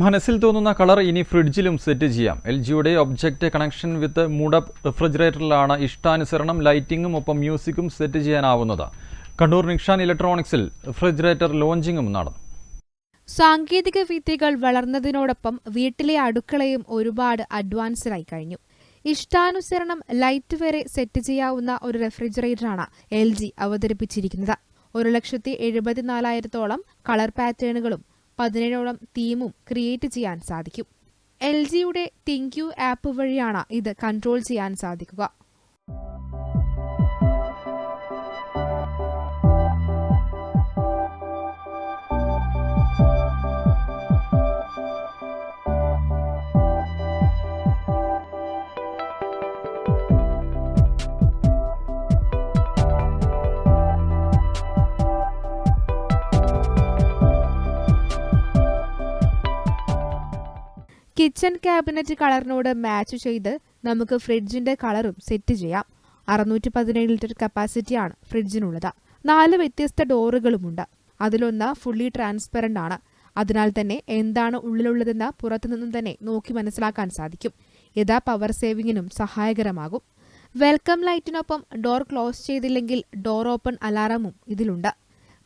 മനസ്സിൽ തോന്നുന്ന കളർ ഇനി ഫ്രിഡ്ജിലും സെറ്റ് ചെയ്യാം. എൽ ജിയുടെ object connection with mood up റെഫ്രിജറേറ്ററിലാണ് ഇഷ്ടാനുസരണം ലൈറ്റിംഗും ഒപ്പം മ്യൂസിക്കും സെറ്റ് ചെയ്യാനാവുന്നത്. കണ്ണൂർ നിക്ഷാൻ ഇലക്ട്രോണിക്സിൽ റെഫ്രിജറേറ്റർ ലോഞ്ചിങ്ങും നടന്നു. സാങ്കേതിക വിദ്യകൾ വളർന്നതിനോടൊപ്പം വീട്ടിലെ അടുക്കളയും ഒരുപാട് അഡ്വാൻസ്ഡായി കഴിഞ്ഞു. ഇഷ്ടാനുസരണം ലൈറ്റ് വരെ സെറ്റ് ചെയ്യാവുന്ന ഒരു റെഫ്രിജറേറ്ററാണ് എൽ ജി അവതരിപ്പിച്ചിരിക്കുന്നത്. ഒരു ലക്ഷത്തി എഴുപത്തിനാലായിരത്തോളം കളർ പാറ്റേണുകളും പതിനേഴോളം തീമും ക്രിയേറ്റ് ചെയ്യാൻ സാധിക്കും. എൽ ജിയുടെ തിങ്ക് യു ആപ്പ് വഴിയാണ് ഇത് കൺട്രോൾ ചെയ്യാൻ സാധിക്കുക. കിച്ചൺ ക്യാബിനറ്റ് കളറിനോട് മാച്ച് ചെയ്ത് നമുക്ക് ഫ്രിഡ്ജിന്റെ കളറും സെറ്റ് ചെയ്യാം. അറുന്നൂറ്റി പതിനേഴ് ലിറ്റർ കപ്പാസിറ്റിയാണ് ഫ്രിഡ്ജിനുള്ളത്. നാല് വ്യത്യസ്ത ഡോറുകളുമുണ്ട്. അതിലൊന്ന് ഫുള്ളി ട്രാൻസ്പെറന്റ് ആണ്. അതിനാൽ തന്നെ എന്താണ് ഉള്ളിലുള്ളതെന്ന് പുറത്തുനിന്നും തന്നെ നോക്കി മനസ്സിലാക്കാൻ സാധിക്കും. ഇത് പവർ സേവിങ്ങിനും സഹായകരമാകും. വെൽക്കം ലൈറ്റിനൊപ്പം ഡോർ ക്ലോസ് ചെയ്തില്ലെങ്കിൽ ഡോർ ഓപ്പൺ അലാറമും ഇതിലുണ്ട്.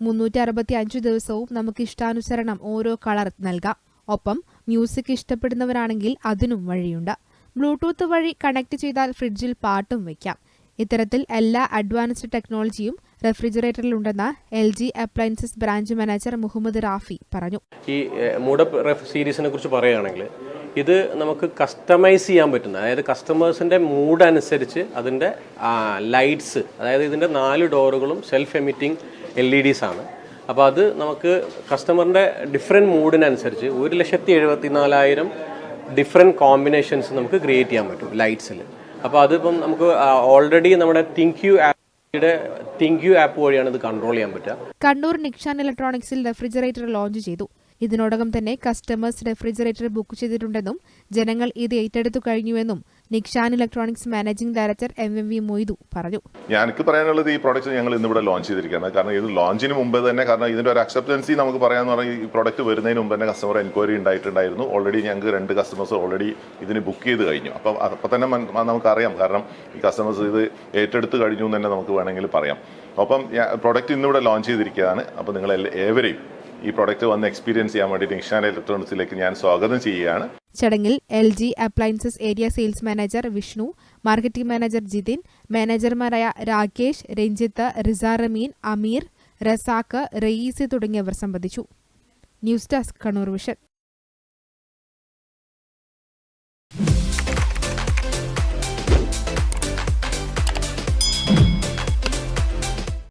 മുന്നൂറ്റി അറുപത്തി അഞ്ച് ദിവസവും നമുക്ക് ഇഷ്ടാനുസരണം ഓരോ കളർ നൽകാം. ഒപ്പം മ്യൂസിക് ഇഷ്ടപ്പെടുന്നവരാണെങ്കിൽ അതിനും വഴിയുണ്ട്. ബ്ലൂടൂത്ത് വഴി കണക്ട് ചെയ്താൽ ഫ്രിഡ്ജിൽ പാട്ടും വയ്ക്കാം ഇത്തരത്തിൽ എല്ലാ അഡ്വാൻസ്ഡ് ടെക്നോളജിയും റെഫ്രിജറേറ്ററിലുണ്ടെന്ന് L G appliances branch manager Muhammad Rafi പറഞ്ഞു. ഈ മൂഡപ്പ് സീരീസിനെ കുറിച്ച് പറയുകയാണെങ്കിൽ ഇത് നമുക്ക് കസ്റ്റമൈസ് ചെയ്യാൻ പറ്റുന്ന അതായത് കസ്റ്റമേഴ്സിന്റെ മൂഡ് അനുസരിച്ച് അതിന്റെ ലൈറ്റ്സ് അതായത് ഇതിന്റെ നാല് ഡോറുകളും self emitting L E Ds ആണ്. അപ്പോൾ അത് നമുക്ക് കസ്റ്റമറിന്റെ ഡിഫറെന്റ് മൂഡിനനുസരിച്ച് ഒരു ലക്ഷത്തി എഴുപത്തി നാലായിരം ഡിഫറെന്റ് കോമ്പിനേഷൻസ് നമുക്ക് ക്രിയേറ്റ് ചെയ്യാൻ പറ്റും ലൈറ്റ്സിൽ അപ്പോൾ അതിപ്പം നമുക്ക് ഓൾറെഡി നമ്മുടെ തിങ്ക് യു ആപ്പിയുടെ തിങ്ക് യു ആപ്പ് വഴിയാണ് ഇത് കൺട്രോൾ ചെയ്യാൻ പറ്റുക. കണ്ണൂർ നിക്ഷാൻ ഇലക്ട്രോണിക്സിൽ റെഫ്രിജറേറ്റർ ലോഞ്ച് ചെയ്തു. ഇതിനോടകം തന്നെ കസ്റ്റമേഴ്സ് റെഫ്രിജറേറ്റർ ബുക്ക് ചെയ്തിട്ടുണ്ടെന്നും ജനങ്ങൾ ഇത് ഏറ്റെടുത്തു കഴിഞ്ഞുവെന്നും Nikshan electronics managing director M M V Moidu പറഞ്ഞു. എനിക്ക് പറയാനുള്ളത് ഈ പ്രോഡക്റ്റ് ഞങ്ങൾ ഇന്നിവിടെ ലോഞ്ച് ചെയ്തിരിക്കുകയാണ്. കാരണം ഇത് ലോഞ്ചിന് മുമ്പ് തന്നെ കാരണം ഇതിന്റെ ഒരു അക്സെപ്റ്റൻസി നമുക്ക് പറയാന്ന് പറഞ്ഞാൽ ഈ പ്രോഡക്റ്റ് വരുന്നതിന് മുമ്പ് തന്നെ കസ്റ്റമർ എൻക്വയറി ഉണ്ടായിട്ടുണ്ടായിരുന്നു. ഓൾറെഡി ഞങ്ങൾക്ക് രണ്ട് കസ്റ്റമേഴ്സ് ഓൾറെഡി ഇതിന് ബുക്ക് ചെയ്ത് കഴിഞ്ഞു. അപ്പം അപ്പം തന്നെ നമുക്കറിയാം. കാരണം ഈ കസ്റ്റമേഴ്സ് ഇത് ഏറ്റെടുത്ത് കഴിഞ്ഞു എന്ന് തന്നെ നമുക്ക് വേണമെങ്കിൽ പറയാം. അപ്പം പ്രോഡക്റ്റ് ഇന്നിവിടെ ലോഞ്ച് ചെയ്തിരിക്കുകയാണ്. അപ്പൊ നിങ്ങൾ ഏവരെയും ഈ പ്രോഡക്റ്റ് വന്ന് എക്സ്പീരിയൻസ് ചെയ്യാൻ വേണ്ടി നിഷാന ഇലക്ട്രോണിക്സിലേക്ക് ഞാൻ സ്വാഗതം ചെയ്യുകയാണ്. ചടങ്ങിൽ L G appliances area sales manager Vishnu marketing manager Jithin മാനേജർമാരായ Rakesh Ranjith റിസാറമീൻ അമീർ റസാക്ക് റയീസ് തുടങ്ങിയവർ സംബന്ധിച്ചു. News desk Kannur Vision.